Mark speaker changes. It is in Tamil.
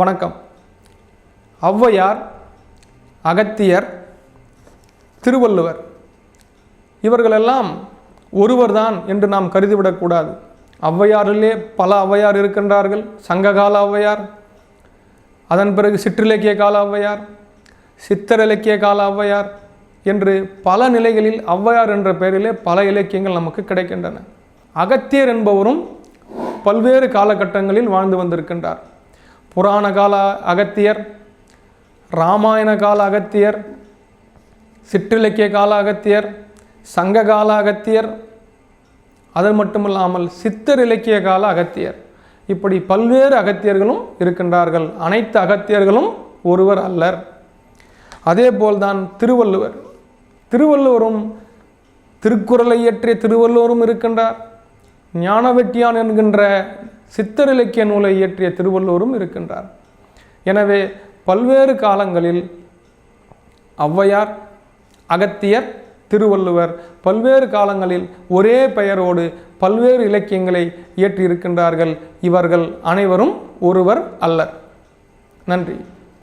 Speaker 1: வணக்கம். ஔவையார் அகத்தியர் திருவள்ளுவர். இவர்களெல்லாம் ஒருவர்தான் என்று நாம் கருதிவிடக்கூடாது ஔவையாரிலே பல ஔவையார் இருக்கின்றார்கள். சங்ககால ஔவையார் அதன் பிறகு சிற்றிலக்கிய கால ஔவையார் சித்தர் இலக்கிய கால ஔவையார் என்று பல நிலைகளில் ஔவையார் என்ற பெயரிலே பல இலக்கியங்கள் நமக்கு கிடைக்கின்றன. அகத்தியர் என்பவரும் பல்வேறு காலகட்டங்களில் வாழ்ந்து வந்திருக்கின்றார். புராண கால அகத்தியர் ராமாயண கால அகத்தியர் சிற்றிலக்கிய கால அகத்தியர் சங்க கால அகத்தியர் அது மட்டுமில்லாமல் சித்தர் இலக்கிய கால அகத்தியர். இப்படி பல்வேறு அகத்தியர்களும் இருக்கின்றார்கள். அனைத்து அகத்தியர்களும் ஒருவர் அல்லர். அதே போல்தான் திருவள்ளுவர். திருவள்ளுவரும் திருக்குறளை இயற்றிய திருவள்ளுவரும் இருக்கின்றார். ஞானவெட்டியான் என்கின்ற சித்தர் இலக்கிய நூலை இயற்றிய திருவள்ளுவரும் இருக்கின்றார். எனவே பல்வேறு காலங்களில் ஔவையார் அகத்தியர் திருவள்ளுவர் பல்வேறு காலங்களில் ஒரே பெயரோடு பல்வேறு இலக்கியங்களை இயற்றியிருக்கின்றார்கள். இவர்கள் அனைவரும் ஒருவர் அல்லர். நன்றி.